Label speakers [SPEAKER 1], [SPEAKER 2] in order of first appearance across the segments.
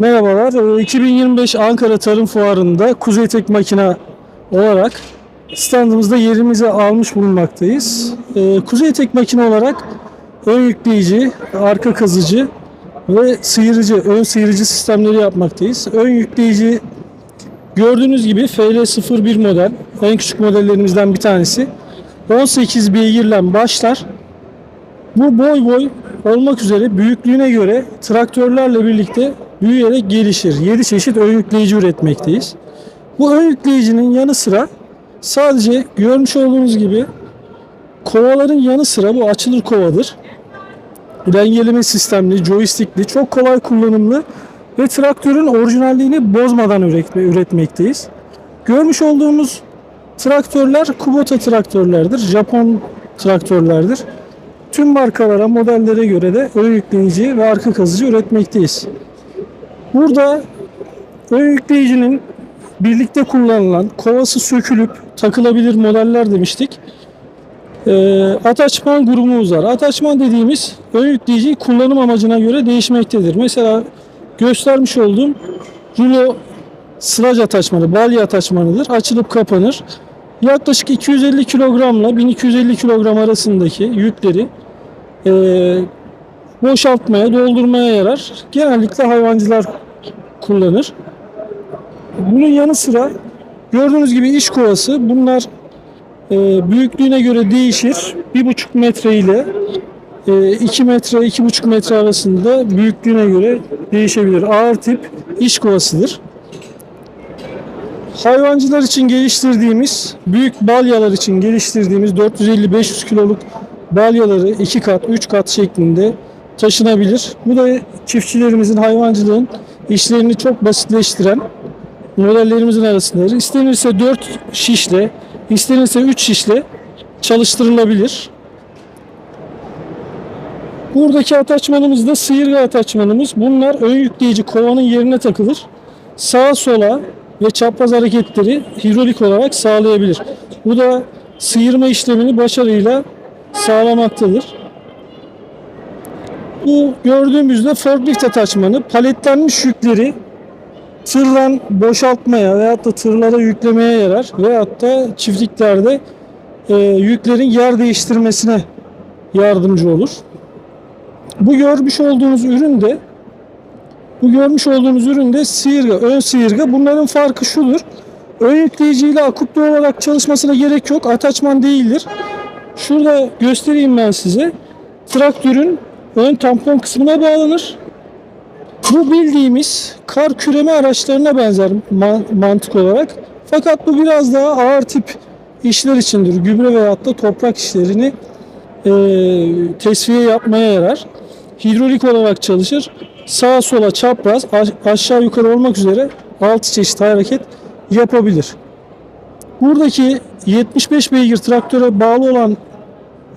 [SPEAKER 1] Merhabalar. Ee, 2025 Ankara Tarım Fuarı'nda Kuzey Tek Makina olarak standımızda yerimizi almış bulunmaktayız. Ee, Kuzey Tek Makine olarak ön yükleyici, arka kazıcı ve sıyırıcı, ön sıyırıcı sistemleri yapmaktayız. Ön yükleyici gördüğünüz gibi FL01 model, en küçük modellerimizden bir tanesi. 18 beygirle başlar. Bu boy boy olmak üzere büyüklüğüne göre traktörlerle birlikte büyüyerek gelişir. 7 çeşit ön yükleyici üretmekteyiz. Bu ön yükleyicinin yanı sıra sadece görmüş olduğunuz gibi kovaların yanı sıra bu açılır kovadır. Dengeleme sistemli, joystickli, çok kolay kullanımlı ve traktörün orijinalliğini bozmadan üretme, üretmekteyiz. Görmüş olduğumuz traktörler Kubota traktörlerdir. Japon traktörlerdir. Tüm markalara, modellere göre de ön yükleyici ve arka kazıcı üretmekteyiz. Burada ön yükleyicinin birlikte kullanılan kovası sökülüp takılabilir modeller demiştik. Ee, ataçman grubumuz var. Ataçman dediğimiz ön yükleyici kullanım amacına göre değişmektedir. Mesela göstermiş olduğum rulo sıraç ataçmanı, balya ataçmanıdır. Açılıp kapanır. Yaklaşık 250 kilogramla 1250 kilogram arasındaki yükleri e, boşaltmaya, doldurmaya yarar. Genellikle hayvancılar kullanır. Bunun yanı sıra gördüğünüz gibi iş kovası bunlar e, büyüklüğüne göre değişir. 1,5 metre ile e, 2 metre, 2,5 metre arasında büyüklüğüne göre değişebilir. Ağır tip iş kovasıdır. Hayvancılar için geliştirdiğimiz, büyük balyalar için geliştirdiğimiz 450-500 kiloluk balyaları 2 kat, 3 kat şeklinde taşınabilir. Bu da çiftçilerimizin hayvancılığın işlerini çok basitleştiren modellerimizin arasındadır. İstenirse 4 şişle, istenirse 3 şişle çalıştırılabilir. Buradaki ataçmanımız da sıyırga ataçmanımız. Bunlar ön yükleyici kovanın yerine takılır. Sağa sola ve çapraz hareketleri hidrolik olarak sağlayabilir. Bu da sıyırma işlemini başarıyla sağlamaktadır. Bu gördüğümüzde forklift ataçmanı paletlenmiş yükleri tırlan boşaltmaya veyahut da tırlara yüklemeye yarar veyahut da çiftliklerde e, yüklerin yer değiştirmesine yardımcı olur. Bu görmüş olduğunuz ürün de bu görmüş olduğunuz ürün de sıyırga, ön sıyırga. Bunların farkı şudur. Ön yükleyiciyle akuplu olarak çalışmasına gerek yok. Ataçman değildir. Şurada göstereyim ben size. Traktörün ön tampon kısmına bağlanır. Bu bildiğimiz kar küreme araçlarına benzer ma- mantık olarak. Fakat bu biraz daha ağır tip işler içindir. Gübre veyahut da toprak işlerini e, tesviye yapmaya yarar. Hidrolik olarak çalışır. Sağa sola çapraz aşağı yukarı olmak üzere 6 çeşit hareket yapabilir. Buradaki 75 beygir traktöre bağlı olan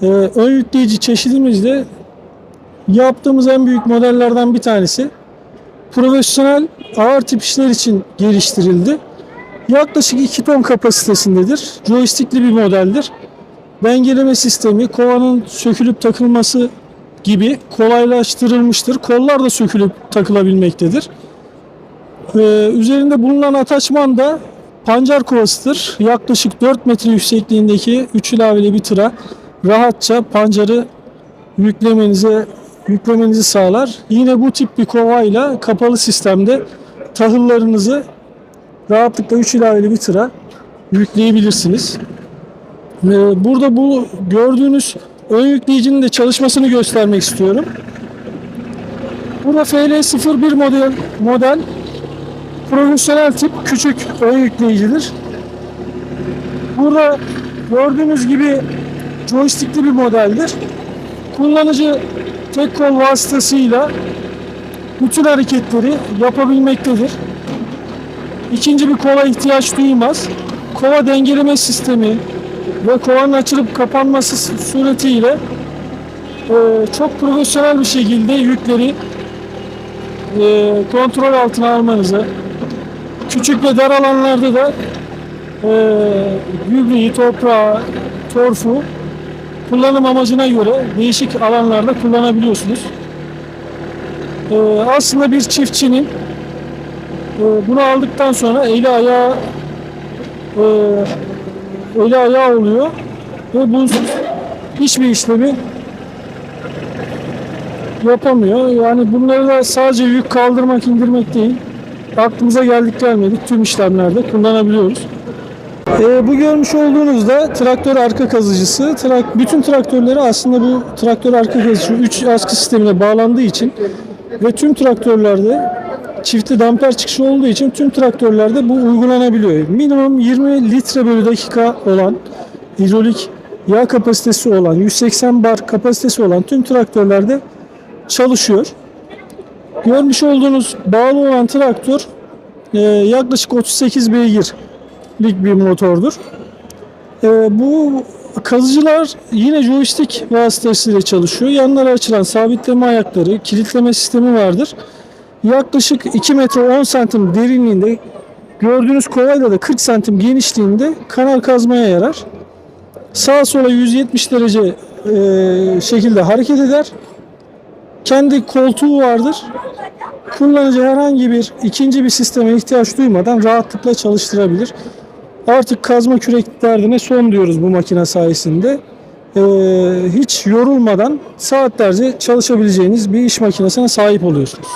[SPEAKER 1] e, ön yükleyici çeşidimizde yaptığımız en büyük modellerden bir tanesi. Profesyonel ağır tip işler için geliştirildi. Yaklaşık 2 ton kapasitesindedir. Joystickli bir modeldir. Dengeleme sistemi, kovanın sökülüp takılması gibi kolaylaştırılmıştır. Kollar da sökülüp takılabilmektedir. Ee, üzerinde bulunan ataçman da pancar kovasıdır. Yaklaşık 4 metre yüksekliğindeki 3 ilaveli bir tıra rahatça pancarı yüklemenize yüklemenizi sağlar. Yine bu tip bir kovayla kapalı sistemde tahıllarınızı rahatlıkla 3 ilaveli bir tıra yükleyebilirsiniz. Ee, Burada bu gördüğünüz ön yükleyicinin de çalışmasını göstermek istiyorum. Burada FL01 model model profesyonel tip küçük ön yükleyicidir. Burada gördüğünüz gibi joystickli bir modeldir. Kullanıcı tek kol vasıtasıyla bütün hareketleri yapabilmektedir. İkinci bir kola ihtiyaç duymaz. Kova dengeleme sistemi ve kovanın açılıp kapanması suretiyle e, çok profesyonel bir şekilde yükleri e, kontrol altına almanızı, küçük ve dar alanlarda da e, gübreyi, toprağı, torfu kullanım amacına göre değişik alanlarda kullanabiliyorsunuz. E, aslında bir çiftçinin E, bunu aldıktan sonra eli ayağı e, eli ayağı oluyor ve bu hiçbir işlemi yapamıyor. Yani bunları da sadece yük kaldırmak, indirmek değil. Aklımıza geldik gelmedik tüm işlemlerde kullanabiliyoruz. Ee, bu görmüş olduğunuz da traktör arka kazıcısı. Trak- bütün traktörleri aslında bu traktör arka kazıcısı 3 askı sistemine bağlandığı için ve tüm traktörlerde çifti damper çıkışı olduğu için tüm traktörlerde bu uygulanabiliyor. Minimum 20 litre bölü dakika olan hidrolik yağ kapasitesi olan 180 bar kapasitesi olan tüm traktörlerde çalışıyor. Görmüş olduğunuz bağlı olan traktör e, yaklaşık 38 beygirlik bir motordur. E, bu kazıcılar yine joystick vasıtasıyla çalışıyor. Yanlara açılan sabitleme ayakları, kilitleme sistemi vardır. Yaklaşık 2 metre 10 santim derinliğinde gördüğünüz kovayla da 40 santim genişliğinde kanal kazmaya yarar. Sağa sola 170 derece e, şekilde hareket eder. Kendi koltuğu vardır. Kullanıcı herhangi bir ikinci bir sisteme ihtiyaç duymadan rahatlıkla çalıştırabilir. Artık kazma kürek derdine son diyoruz bu makine sayesinde. Ee, hiç yorulmadan saatlerce çalışabileceğiniz bir iş makinesine sahip oluyorsunuz.